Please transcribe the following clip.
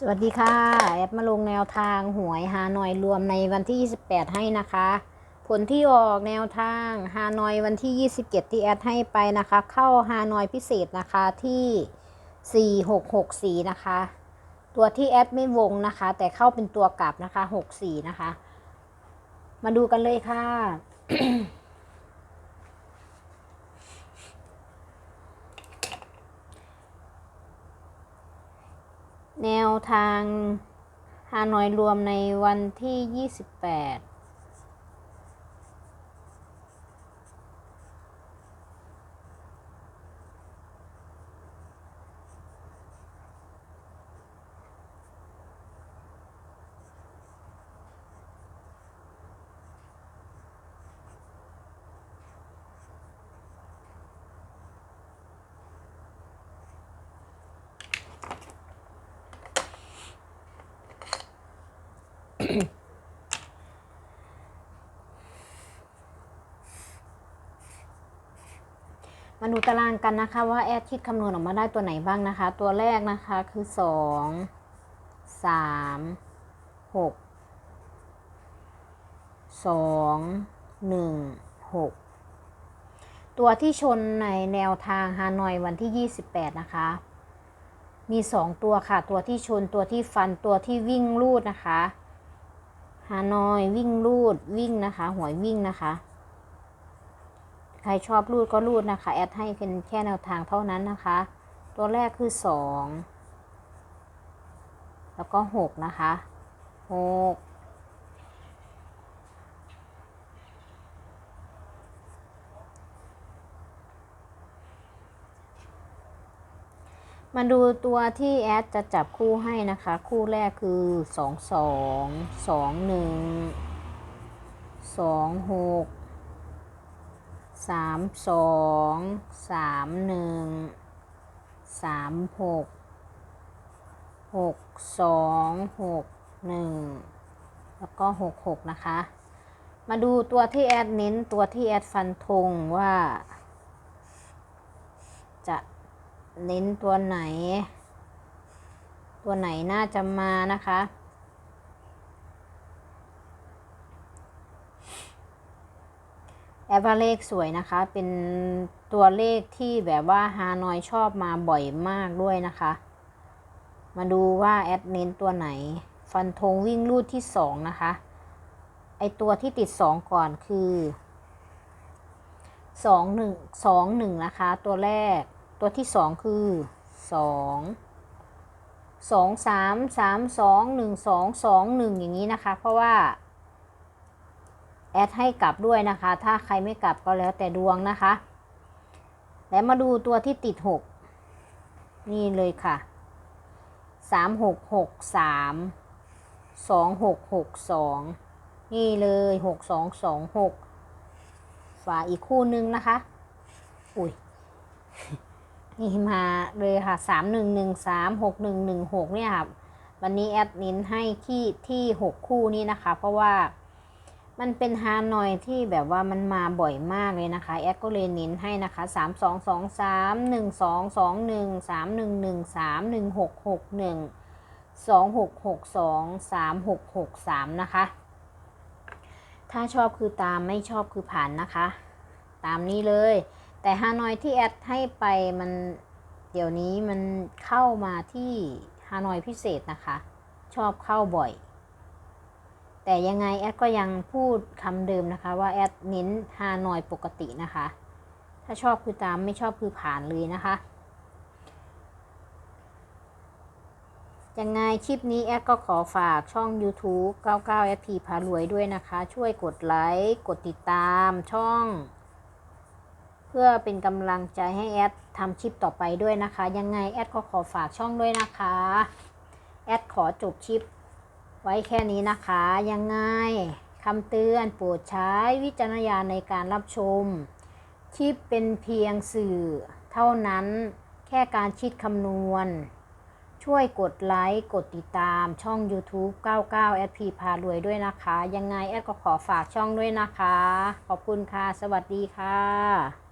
สวัสดีค่ะ แอดมาลงแนวทางหวยฮานอยรวมในวันที่ 28 ให้นะคะ ผลที่ออกแนวทางฮานอยวันที่ 27 ที่แอดให้ไปนะคะ เข้าฮานอยพิเศษนะคะที่ 4664 นะคะ ตัวที่แอดไม่วงนะคะ แต่เข้าเป็นตัวกลับนะคะ 64 นะคะ มาดูกันเลยค่ะ แนวทางฮานอยรวมในวันที่ 28 มาดูตารางกันนะคะว่าแอดคิดคำนวณออกมาได้ตัวไหนบ้างนะคะ ตัวแรกนะคะคือสองสามหกสองหนึ่งหกตัวที่ชนในแนวทางฮานอยวันที่ 28 นะคะ มี 2 ตัวค่ะ ตัวที่ชนตัวที่ฟันตัวที่วิ่งลูดนะคะ ฮานอยวิ่งรูดวิ่งนะคะ หวยวิ่งนะคะ ใครชอบรูดก็รูดนะคะ แอดให้เป็นแค่แนวทางเท่านั้นนะคะ ตัวแรกคือสองแล้วก็หกนะคะหก มาดูตัวที่แอดจะจับคู่ให้นะคะ คู่แรกคือสองสองสองหนึ่งสองหกสามสองสามหนึ่งสามหกหกสองหกหนึ่งแล้วก็หกหกนะคะ มาดูตัวที่แอดเน้นตัวที่แอดฟันธงว่า จะ เน้นตัวไหน ตัวไหนน่าจะมานะคะ แอปว่าเลขสวยนะคะ เป็นตัวเลขที่แบบว่าฮานอยชอบมาบ่อยมากด้วยนะคะ มาดูว่าแอดเน้นตัวไหน ฟันธงวิ่งรูดที่สองนะคะ ไอตัวที่ติดสองก่อนคือสองหนึ่งสองหนึ่งนะคะ ตัวแรก ตัวที่สองคือสองสองสามสามสองหนึ่งสองสองหนึ่งอย่างนี้นะคะ เพราะว่า แอดให้กลับด้วยนะคะ ถ้าใครไม่กลับก็แล้วแต่ดวงนะคะ แล้วมาดูตัวที่ติด 6 นี่เลยค่ะ 3 6 6 3 2 6 6 2 นี่เลย 6 2 2 6 ฝาอีกคู่นึงนะคะ อุ้ย นี่มาเลยค่ะ3 1 1 3 6 1 1 6เนี่ยค่ะวันนี้แอดน้นให้ที่ที่6คู่นี้นะคะ เพราะว่ามันเป็นฮานอยที่แบบว่ามันมาบ่อยมากเลยนะคะ แอดก็เลยเน้นให้นะคะ3 2 2 3 1 2 2 1 3 1 1 3 1 6 6 1 2 6 6 2 3 6 6 3นะคะ ถ้าชอบคือตามไม่ชอบคือผ่านนะคะ ตามนี้เลย แต่ฮานอยที่แอดให้ไปมันเดี๋ยวนี้มันเข้ามาที่ฮานอยพิเศษนะคะ ชอบเข้าบ่อย แต่ยังไงแอดก็ยังพูดคำเดิมนะคะ ว่าแอดเน้นฮานอยปกตินะคะ ถ้าชอบคือตามไม่ชอบคือผ่านเลยนะคะยังไงคลิปนี้แอดก็ขอฝากช่อง YouTube 99 FP พารวยด้วยนะคะ ช่วยกดไลค์ กดติดตามช่อง เพื่อเป็นกำลังใจให้แอดทำคลิปต่อไปด้วยนะคะ ยังไงแอดก็ขอฝากช่องด้วยนะคะ แอดขอจบคลิปไว้แค่นี้นะคะ ยังไงคำเตือนโปรดใช้วิจารณญาณในการรับชม คลิปเป็นเพียงสื่อ เท่านั้นแค่การคิดคำนวณ ช่วยกดไลค์กดติดตามช่อง YouTube 99 SP พารวยด้วยนะคะ ยังไงแอดก็ขอฝากช่องด้วยนะคะ ขอบคุณค่ะ สวัสดีค่ะ